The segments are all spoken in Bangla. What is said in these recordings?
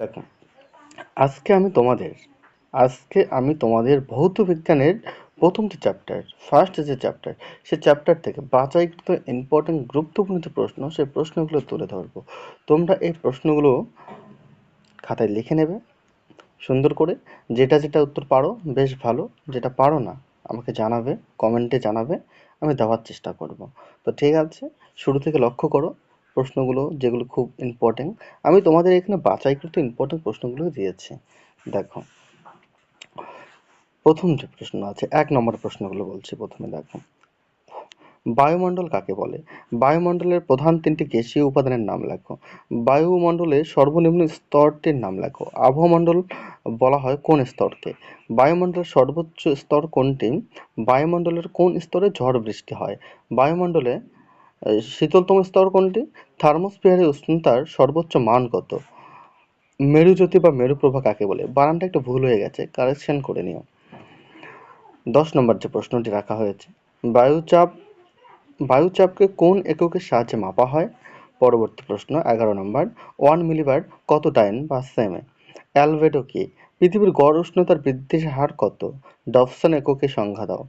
দেখো আজকে আমি তোমাদের, আজকে আমি তোমাদের ভৌত বিজ্ঞানের প্রথম যে চ্যাপ্টার ফার্স্ট যে চ্যাপ্টার সে চ্যাপ্টার থেকে বাছাইকৃত ইম্পর্টেন্ট গুরুত্বপূর্ণ যে প্রশ্ন, সেই প্রশ্নগুলো তুলে ধরবো। তোমরা এই প্রশ্নগুলো খাতায় লিখে নেবে, সুন্দর করে, যেটা যেটা উত্তর পারো, বেশ ভালো, যেটা পারো না, আমাকে জানাবে কমেন্টে জানাবে, আমি দেওয়ার চেষ্টা করব। তো ঠিক আছে, শুরু থেকে লক্ষ্য করো প্রশ্নগুলো যেগুলো খুব ইম্পর্টেন্ট আমি তোমাদের এখানে বাছাইকৃত ইম্পর্টেন্ট প্রশ্নগুলো দিয়েছি। দেখো, প্রথম যে প্রশ্ন আছে, এক নম্বর প্রশ্নগুলো বলছি প্রথমে, দেখো। বায়ুমণ্ডল কাকে বলে? বায়ুমণ্ডলের প্রধান তিনটি গ্যাসীয় উপাদানের নাম লেখো। বায়ুমণ্ডলের সর্বনিম্ন স্তরটির নাম লেখো। আবহমণ্ডল বলা হয় কোন স্তরকে? বায়ুমণ্ডলের সর্বোচ্চ স্তর কোনটি? বায়ুমণ্ডলের কোন স্তরে ঝড় বৃষ্টি হয়? বায়ুমণ্ডলে শীতলতম স্তর কোনটি? থার্মোস্ফিয়ারের উষ্ণতার সর্বোচ্চ মান কত? মেরুজ্যোতি বা মেরুপ্রভা কাকে বলে? বানানটা একটু ভুল হয়ে গেছে কারেকশন করে নিও। দশ নম্বর যে প্রশ্নটি রাখা হয়েছে, বায়ুচাপ, বায়ুচাপকে কোন এককের সাহায্যে মাপা হয়? পরবর্তী প্রশ্ন, এগারো নম্বর, ওয়ান মিলিবার কত টাইন বা সেমে? অ্যালভেডো কি? পৃথিবীর গড় উষ্ণতার বৃদ্ধির হার কত? ডবসন এককে সংজ্ঞা দাও।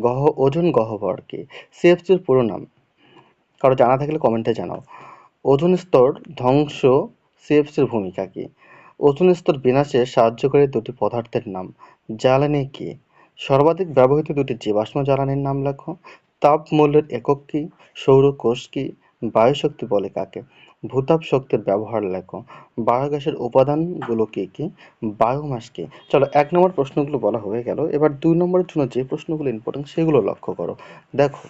গহ, ওজন গহ্বর কি? সিএফসির পুরো নাম। কারও জানা থাকলে কমেন্টে জানাও। ওজন স্তর ধ্বংস সিএফসির ভূমিকা কি? ওজন স্তর বিনাশে সাহায্যকারী দুটি পদার্থের নাম, জ্বালানি কি? সর্বাধিক ব্যবহৃত দুটি জীবাশ্ম জ্বালানির নাম লেখো। তাপ মূল্যের একক কি? সৌরকোষ কি? বায়ু শক্তি বলে কাকে? ভূতাপ শক্তির ব্যবহার লেখো। বায়োগ্যাসের উপাদানগুলো কি কি? বায়োমাস কি? চলো এক নম্বর প্রশ্নগুলো বলা হয়ে গেল। এবার দুই নম্বরের জন্য যে প্রশ্নগুলো ইম্পর্টেন্ট সেগুলো লক্ষ্য করো। দেখো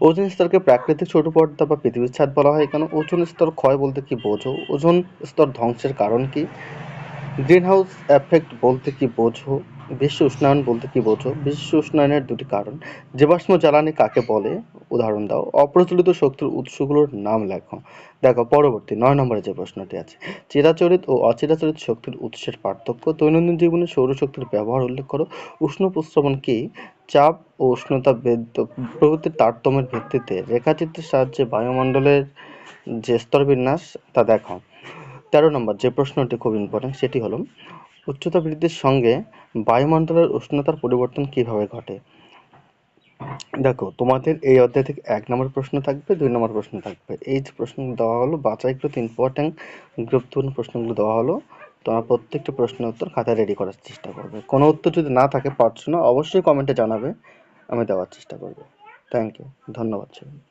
ওজন স্তরকে প্রাকৃতিক ছোট পর্দা বা পৃথিবীর ছাদ বলা হয়। কেন ওজন স্তর ক্ষয় বলতে কি বোঝো? ওজন স্তর ধ্বংসের কারণ কি? গ্রিন হাউস এফেক্ট বলতে কি বোঝো? বিশ্ব উষ্ণায়ন বলতে কি বোঝো? বিশ্ব উষ্ণায়নের দুটি কারণ। জীবাশ্ম জ্বালানি কাকে বলে? উদাহরণ দাও। অপ্রচলিত শক্তির উৎসগুলোর নাম লেখো। দেখো, পরবর্তী নয় নম্বরে যে প্রশ্নটি আছে। চিরাচরিত ও অচিরাচরিত শক্তির উৎসের পার্থক্য দৈনন্দিন জীবনে সৌরশক্তির ব্যবহার উল্লেখ করো। উষ্ণ প্রস্রবণ কি? চাপ ও উষ্ণতা প্রভৃতির তারতম্যের ভিত্তিতে রেখাচিত্রের সাহায্যে বায়ুমণ্ডলের যে স্তরবিন্যাস, তা দেখো। তেরো নম্বর, যে প্রশ্নটি খুব ইম্পর্টেন্ট সেটি হলো, উচ্চতা বৃদ্ধির সঙ্গে বায়ুমণ্ডলের উষ্ণতার পরিবর্তন কীভাবে ঘটে? দেখো, তোমাদের এই অধ্যায় থেকে এক নম্বর প্রশ্ন থাকবে, দুই নম্বর প্রশ্ন থাকবে। এই যে প্রশ্ন দেওয়া হলো, বাছাইকৃত ইম্পর্টেন্ট গুরুত্বপূর্ণ প্রশ্নগুলো দেওয়া হলো তোমরা প্রত্যেকটা প্রশ্নের উত্তর খাতায় রেডি করার চেষ্টা করবে। কোনো উত্তর যদি না থাকে পারছ না, অবশ্যই কমেন্টে জানাবে, আমি দেওয়ার চেষ্টা করব। থ্যাংক ইউ ধন্যবাদ সবাই